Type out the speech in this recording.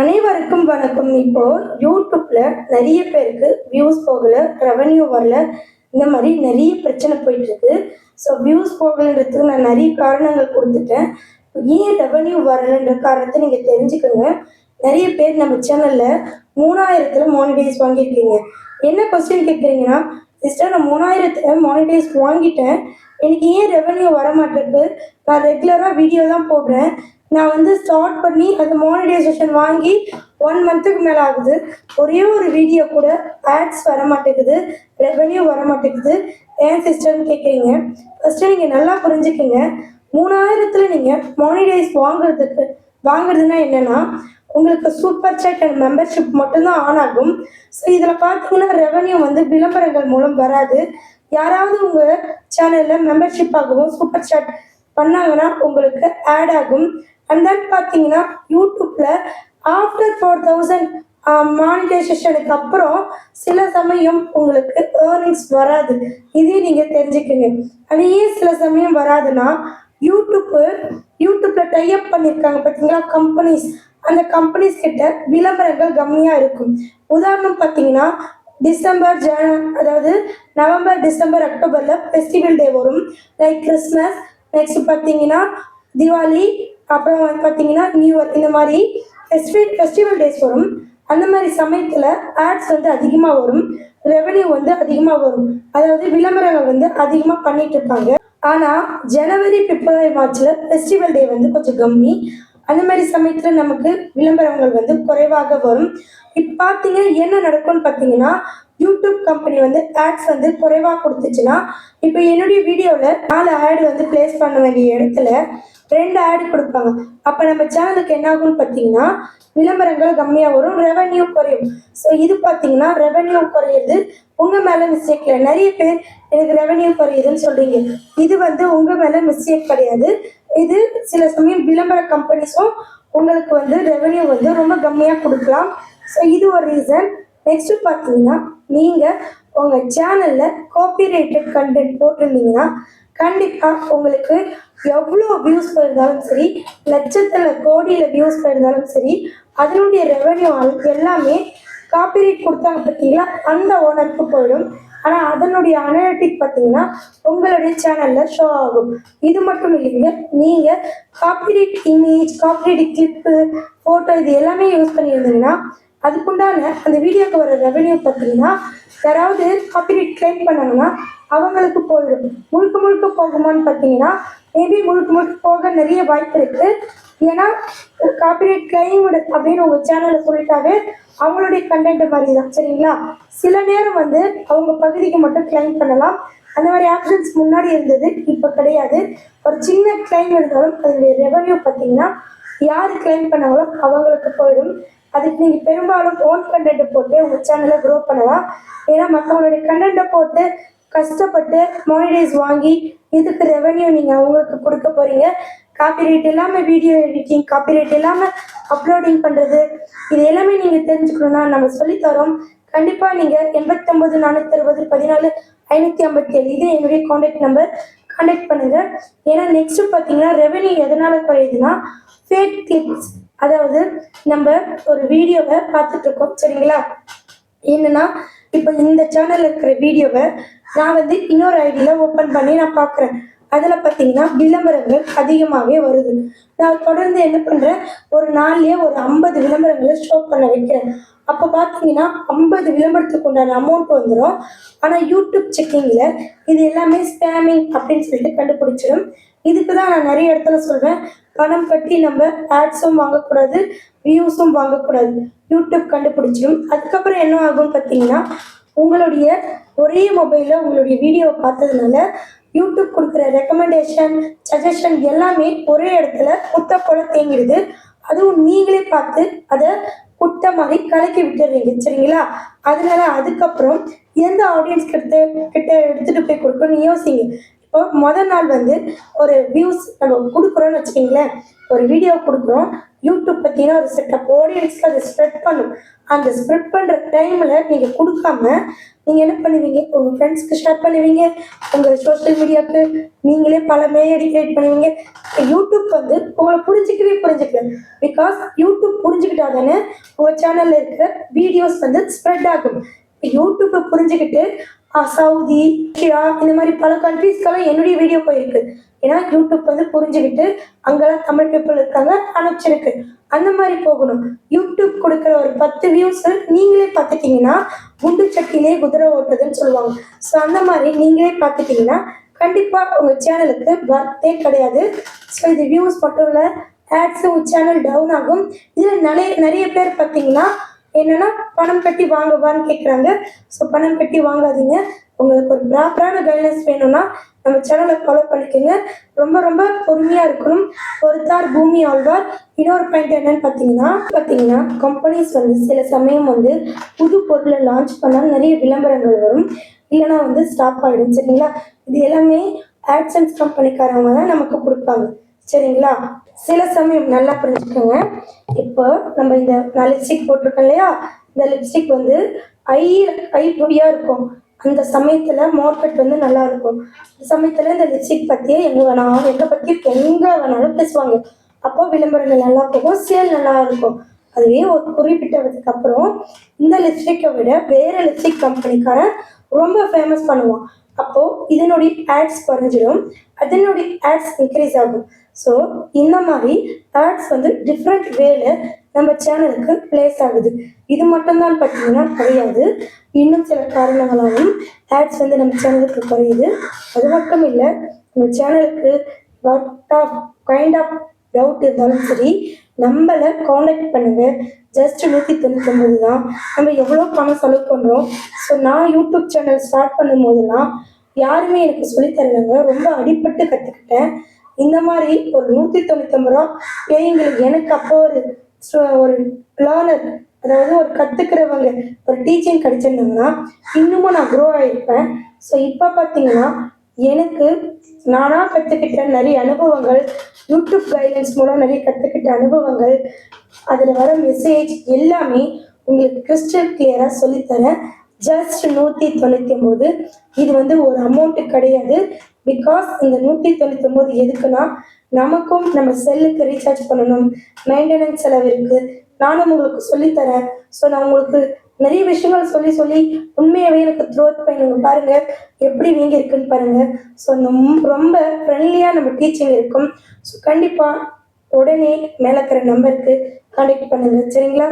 அனைவருக்கும் வணக்கம். இப்போ யூடியூப்ல நிறைய பேருக்கு வியூஸ் போகல ரெவன்யூ வரல இந்த மாதிரி நிறைய பிரச்சனை போயிட்டு இருக்கு ஸோ வியூஸ் போகலன்றதுக்கு நான் நிறைய காரணங்கள் கொடுத்துட்டேன். ஏன் ரெவன்யூ வரலன்ற காரணத்தை நீங்க தெரிஞ்சுக்கோங்க. நிறைய பேர் நம்ம சேனல்ல மூணாயிரத்துல மானிடைஸ் வாங்கியிருக்கீங்க. என்ன கொஸ்டின் கேட்குறீங்கன்னா சிஸ்டர் நான் மூணாயிரத்துல மானிடைஸ் வாங்கிட்டேன். எனக்கு ஏன் ரெவன்யூ வர மாட்டேங்குது நான் ரெகுலராக வீடியோ தான் போடுறேன். நான் வந்து ஸ்டார்ட் பண்ணி அந்த மானிடைசேஷன் வாங்கி ஒன் மந்த்துக்கு மேலே ஆகுது. ஒரே ஒரு வீடியோ கூட ஆட்ஸ் வர மாட்டேங்குது ரெவன்யூ வர மாட்டேங்குது ஏன் சிஸ்டர்னு கேட்குறீங்க ஃபஸ்ட்டு நீங்கள் நல்லா புரிஞ்சுக்கோங்க. மூணாயிரத்தில் நீங்கள் மானிடைஸ் வாங்குறதுக்கு வாங்குறதுன்னா என்னென்னா உங்களுக்கு சூப்பர் சேட் அண்ட் மெம்பர்ஷிப் மட்டும்தான் ஆன் ஆகும். ஸோ இதில் பார்த்தீங்கன்னா ரெவன்யூ வந்து விளம்பரங்கள் மூலம் வராது. யாராவது உங்கள் சேனலில் மெம்பர்ஷிப் ஆகவும் சூப்பர் சேட் பண்ணாங்கன்னா உங்களுக்கு ஆட் ஆகும். அண்ட் தென் பார்த்தீங்கன்னா யூடியூப்பில் ஆஃப்டர் ஃபோர் தௌசண்ட் மானிட்டைசேஷனுக்கு அப்புறம் சில சமயம் உங்களுக்கு ஏர்னிங்ஸ் வராது. இதையும் நீங்கள் தெரிஞ்சுக்கங்க. அது ஏன் சில சமயம் வராதுன்னா யூடியூப்பு யூடியூப்ல டைப் பண்ணியிருக்காங்க பார்த்தீங்களா? கம்பெனிஸ் அந்த கம்பெனிஸ் கிட்ட விளம்பரங்கள் கம்மியாக இருக்கும். உதாரணம் பார்த்தீங்கன்னா டிசம்பர் ஜன அதாவது நவம்பர் டிசம்பர் அக்டோபரில் ஃபெஸ்டிவல் டே வரும். லைக் கிறிஸ்மஸ் நெக்ஸ்ட் பார்த்தீங்கன்னா திவாலி அப்புறம் வந்து பார்த்தீங்கன்னா நியூ இயர் இந்த மாதிரி ஃபெஸ்டிவல் ஃபெஸ்டிவல் டேஸ் வரும். அந்த மாதிரி சமயத்தில் ஆட்ஸ் வந்து அதிகமாக வரும். ரெவன்யூ வந்து அதிகமாக வரும். அதாவது விளம்பரங்கள் வந்து அதிகமாக பண்ணிட்டு இருப்பாங்க ஆனால் ஜனவரி பிப்ரவரி மார்ச்சில் ஃபெஸ்டிவல் டே வந்து கொஞ்சம் கம்மி. அந்த மாதிரி சமயத்தில் நமக்கு விளம்பரங்கள் வந்து குறைவாக வரும். இப்போ பார்த்தீங்கன்னா என்ன நடக்கும்னு பார்த்தீங்கன்னா யூடியூப் கம்பெனி வந்து ஆட்ஸ் வந்து குறைவாக கொடுத்துச்சுன்னா இப்போ என்னுடைய வீடியோவில் நாலு ஆடு வந்து ப்ளேஸ் பண்ண வேண்டிய இடத்துல ரெண்டு ஆடு கொடுப்பாங்க. அப்போ நம்ம சேனலுக்கு என்ன ஆகும்னு பார்த்தீங்கன்னா விளம்பரங்கள் கம்மியாக வரும் ரெவன்யூ குறையும். ஸோ இது பார்த்தீங்கன்னா ரெவன்யூ குறையுது உங்கள் மேலே மிஸ்டேக் இல்லை. நிறைய பேர் எனக்கு ரெவன்யூ குறையுதுன்னு சொல்கிறீங்க இது வந்து உங்கள் மேலே மிஸ்டேக் கிடையாது. இது சில சமயம் விளம்பர கம்பெனிஸும் உங்களுக்கு வந்து ரெவன்யூ வந்து ரொம்ப கம்மியாக கொடுக்கலாம். ஸோ இது ஒரு ரீசன் நெக்ஸ்ட் பார்த்தீங்கன்னா நீங்கள் உங்கள் சேனலில் காப்பிரைட்டட் கண்டென்ட் போட்டிருந்தீங்கன்னா கண்டிப்பாக உங்களுக்கு எவ்வளோ வியூஸ் போயிருந்தாலும் சரி லட்சத்தில் கோடியில் வியூஸ் போயிருந்தாலும் சரி அதனுடைய ரெவன்யூ எல்லாமே காப்பிரைட் கொடுத்தாங்க பார்த்தீங்களா? அந்த ஓனருக்கு போயிடும். ஆனால் அதனுடைய அனலிட்டிக் பார்த்தீங்கன்னா உங்களுடைய சேனலில் ஷோ ஆகும். இது மட்டும் இல்லைங்க நீங்கள் copyright image copyright clip photo இது எல்லாமே யூஸ் பண்ணியிருந்தீங்கன்னா அதுக்குண்டான அந்த வீடியோக்கு வர ரெவென்யூ பார்த்தீங்கன்னா யாராவது காப்பிரைட் கிளைம் பண்ணாங்கன்னா அவங்களுக்கு போயிடும். முழுக்க முழுக்க போகுமான்னு பார்த்தீங்கன்னா மேபி முழுக்க முழுக்க போக நிறைய வாய்ப்பு இருக்குது ஏன்னா காப்பிரைட் கிளைம் அப்படின்னு உங்கள் சேனலில் சொல்லிட்டாவே அவங்களுடைய கண்டென்ட் மாதிரி தான் சரிங்களா? சில நேரம் வந்து அவங்க பகுதிக்கு மட்டும் கிளைம் பண்ணலாம். அந்த மாதிரி ஆப்ஷன்ஸ் முன்னாடி இருந்தது இப்போ கிடையாது. ஒரு சின்ன கிளைம் இருந்தாலும் அதனுடைய ரெவன்யூ பார்த்தீங்கன்னா யார் கிளைம் பண்ணாங்களோ அவங்களுக்கு போயிடும். அதுக்கு நீங்கள் பெரும்பாலும் ஓன் கண்டென்ட் போட்டு உங்கள் சேனலை க்ரோ பண்ணலாம். ஏன்னா மற்றவங்களுடைய கண்டென்ட்டை போட்டு கஷ்டப்பட்டு மானிடைஸ் வாங்கி இதுக்கு ரெவன்யூ நீங்கள் அவங்களுக்கு கொடுக்க போகிறீங்க காப்பிரைட் இல்லாமல் வீடியோ எடிட்டிங் காப்பிரைட் இல்லாமல் அப்லோடிங் பண்ணுறது இது எல்லாமே நீங்கள் தெரிஞ்சுக்கணும்னா நம்ம சொல்லித்தரோம். கண்டிப்பாக நீங்கள் எண்பத்தொம்பது நானூற்றி அறுபது பதினாலு ஐநூற்றி ஐம்பத்தி ஏழு இது என்னுடைய காண்டாக்ட் நம்பர் காண்டாக்ட் பண்ணுங்கள் ஏன்னா நெக்ஸ்ட்டு பார்த்தீங்கன்னா ரெவென்யூ எதனால் குறையுதுன்னா ஃபேக் கிளிப்ஸ் அதாவது நம்ம ஒரு வீடியோவை பார்த்துட்டு இருக்கோம் சரிங்களா? என்னன்னா இப்போ இந்த சேனல்ல இருக்கிற வீடியோவை நான் வந்து இன்னொரு ஐடியில் ஓப்பன் பண்ணி நான் பார்க்குறேன். அதில் பார்த்தீங்கன்னா விளம்பரங்கள் அதிகமாகவே வருது. நான் தொடர்ந்து என்ன பண்ணுறேன் ஒரு நாள்லேயே ஒரு ஐம்பது விளம்பரங்களை ஷோ பண்ண வைக்கிறேன். அப்போ பார்த்தீங்கன்னா ஐம்பது விளம்பரத்துக்கு உண்டான அமௌண்ட் வந்துடும் ஆனால் யூடியூப் செக்கிங்கில் இது எல்லாமே ஸ்பேமிங் அப்படின்னு சொல்லிட்டு கண்டுபிடிச்சிடும். இதுக்கு தான் நான் நிறைய இடத்துல சொல்வேன். பணம் கட்டி நம்ம ஆட்ஸும் வாங்கக்கூடாது வியூஸும் வாங்கக்கூடாது. யூடியூப் கண்டுபிடிச்சிடும். அதுக்கப்புறம் என்ன ஆகும் பார்த்தீங்கன்னா உங்களுடைய ஒரே மொபைலில் உங்களுடைய வீடியோவை பார்த்ததுனால யூடியூப் கொடுக்குற ரெக்கமெண்டேஷன் சஜஷன் எல்லாமே ஒரே இடத்துல குத்த போல தேங்கிடுது. அதுவும் நீங்களே பார்த்து அதை குட்ட மாதிரி கலக்கி விட்டுறீங்க சரிங்களா? அதனால அதுக்கப்புறம் எந்த ஆடியன்ஸ் கிட்ட கிட்ட எடுத்துட்டு போய் கொடுக்கணும்னு யோசிங்க. இப்போ முதல் நாள் வந்து ஒரு வியூஸ் நம்ம கொடுக்குறோன்னு வச்சுக்கிங்களேன். ஒரு வீடியோ கொடுக்குறோம். யூடியூப் பார்த்தீங்கன்னா அது செட்டப் ஆடியன்ஸ்க்கு அதை ஸ்ப்ரெட் பண்ணும். அந்த ஸ்ப்ரெட் பண்ணுற டைமில் நீங்கள் கொடுக்காம நீங்கள் என்ன பண்ணுவீங்க? உங்கள் ஃப்ரெண்ட்ஸ்க்கு ஷேர் பண்ணுவீங்க. உங்கள் சோஷியல் மீடியாவுக்கு நீங்களே பல மேடி கிரியேட் பண்ணுவீங்க. யூடியூப் வந்து உங்களை புரிஞ்சிக்கவே புரிஞ்சுக்கல. பிகாஸ் யூடியூப் புரிஞ்சுக்கிட்டா தானே உங்கள் சேனலில் இருக்கிற வீடியோஸ் வந்து ஸ்ப்ரெட் ஆகும். யூடியூப்பை புரிஞ்சுக்கிட்டு சவுதி ரஷ்யா இந்த மாதிரி பல கண்ட்ரீஸ்க்கெல்லாம் என்னுடைய வீடியோ போயிருக்கு. ஏன்னா யூடியூப் வந்து புரிஞ்சுக்கிட்டு அங்கெல்லாம் தமிழ் பீப்புள் இருக்காங்க அனுப்பிச்சிருக்கு. அந்த மாதிரி போகணும். யூடியூப் கொடுக்குற ஒரு பத்து வியூஸ் நீங்களே பார்த்துட்டீங்கன்னா குண்டு சட்டிலே குதிரை ஓட்டுறதுன்னு சொல்லுவாங்க. ஸோ அந்த மாதிரி நீங்களே பார்த்துட்டீங்கன்னா கண்டிப்பாக உங்கள் சேனலுக்கு பர்த்தே கிடையாது. ஸோ இது வியூஸ் மட்டும் இல்லை ஆட்ஸ் உங்கள் சேனல் டவுன் ஆகும். இதில் நிறைய நிறைய பேர் பார்த்தீங்கன்னா என்னன்னா பணம் கட்டி வாங்கவான்னு கேட்குறாங்க ஸோ பணம் கட்டி வாங்காதீங்க. உங்களுக்கு ஒரு ப்ராப்பரான கைடன்ஸ் வேணும்னா நம்ம சேனலை ஃபாலோ பண்ணிக்கோங்க. ரொம்ப ரொம்ப பொறுமையாக இருக்கணும். பொறுத்தார் பூமி ஆழ்வார். இன்னொரு பாயிண்ட் என்னன்னு பார்த்தீங்கன்னா பார்த்தீங்கன்னா கம்பெனிஸ் வந்து சில சமயம் வந்து புது பொருளை லான்ச் பண்ணால் நிறைய விளம்பரங்கள் வரும். இல்லைன்னா வந்து ஸ்டாப் ஆகிடும் சரிங்களா? இது எல்லாமே ஆட்சன்ஸ் கம்பெனிக்காரவங்க தான் நமக்கு கொடுப்பாங்க. சரிங்களா? சில சமயம் நல்லா புரிஞ்சுக்கோங்க. இப்போ நம்ம இந்த நான் லிப்ஸ்டிக் போட்டிருக்கோம் இல்லையா? இந்த லிப்ஸ்டிக் வந்து ஐ ஐ பொடியாக இருக்கும். அந்த சமயத்தில் மார்க்கெட் வந்து நல்லா இருக்கும். அந்த சமயத்தில் இந்த லிப்ஸ்டிக் பற்றியே எங்கே வேணாலும் எங்கே பற்றி எங்கே வேணாலும் பேசுவாங்க. அப்போ விளம்பரங்கள் நல்லா போகும் சேல் நல்லா இருக்கும். அதுவே ஒரு குறிப்பிட்டதுக்கு அப்புறம் இந்த லிப்ஸ்டிக்கை விட வேற லிப்ஸ்டிக் கம்பெனிக்காரன் ரொம்ப ஃபேமஸ் பண்ணுவான். அப்போது இதனுடைய ஆட்ஸ் குறைஞ்சிடும். அதனுடைய ஆட்ஸ் இன்க்ரீஸ் ஆகும். ஸோ இந்த மாதிரி ஆட்ஸ் வந்து டிஃப்ரெண்ட் வேல நம்ம சேனலுக்கு பிளேஸ் ஆகுது. இது மட்டும்தான் பார்த்தீங்கன்னா கிடையாது இன்னும் சில காரணங்களாலும் ஆட்ஸ் வந்து நம்ம சேனலுக்கு குறையுது. அது மட்டும் இல்லை நம்ம சேனலுக்கு what of kind of doubt இருந்தாலும் சரி நம்மளை காண்டாக்ட் பண்ணுங்க. ஜஸ்ட் நூற்றி தொண்ணூத்தொம்பது தான். நம்ம எவ்வளோ பணம் செலவு பண்ணுறோம் ஸோ நான் யூடியூப் சேனல் ஸ்டார்ட் பண்ணும் போதெல்லாம் யாருமே எனக்கு சொல்லித் தரலைங்க. ரொம்ப அடிப்பட்டு கற்றுக்கிட்டேன் இந்த மாதிரி ஒரு நூற்றி தொண்ணூத்தொம்பது ரூபா பேய்ங்களுக்கு எனக்கு அப்போ ஒரு ஒரு லேர்னர் அதாவது ஒரு கற்றுக்கிறவங்க ஒரு டீச்சிங் கிடைச்சிருந்தாங்கன்னா இன்னமும் நான் க்ரோ ஆகிருப்பேன் ஸோ இப்போ பார்த்தீங்கன்னா எனக்கு நானாக கற்றுக்கிட்ட நிறைய அனுபவங்கள் யூடியூப் கைடன்ஸ் மூலம் நிறைய கற்றுக்கிட்ட அனுபவங்கள் அதில் வர மெசேஜ் எல்லாமே உங்களுக்கு கிறிஸ்டல் கிளியராக சொல்லித்தரேன். ஜஸ்ட் நூற்றி தொண்ணூற்றி ஒம்பது இது வந்து ஒரு அமௌண்ட்டு கிடையாது. பிகாஸ் இந்த நூற்றி தொண்ணூற்றி ஒம்பது எதுக்குன்னா நமக்கும் நம்ம செல்லுக்கு ரீசார்ஜ் பண்ணணும். மெயின்டெனன்ஸ் செலவு இருக்குது நானும் உங்களுக்கு சொல்லித்தரேன். ஸோ நான் உங்களுக்கு நிறைய விஷயங்கள் சொல்லி சொல்லி உண்மையாகவே எனக்கு த்ரோட் பண்ணுங்க பாருங்க. எப்படி நீங்க இருக்குன்னு பாருங்க. ஸோ ரொம்ப ஃப்ரெண்ட்லியாக நம்ம டீச்சிங் இருக்கும். ஸோ கண்டிப்பாக உடனே மேலே இருக்கிற நம்பருக்கு கான்டாக்ட் பண்ணுங்க. சரிங்களா?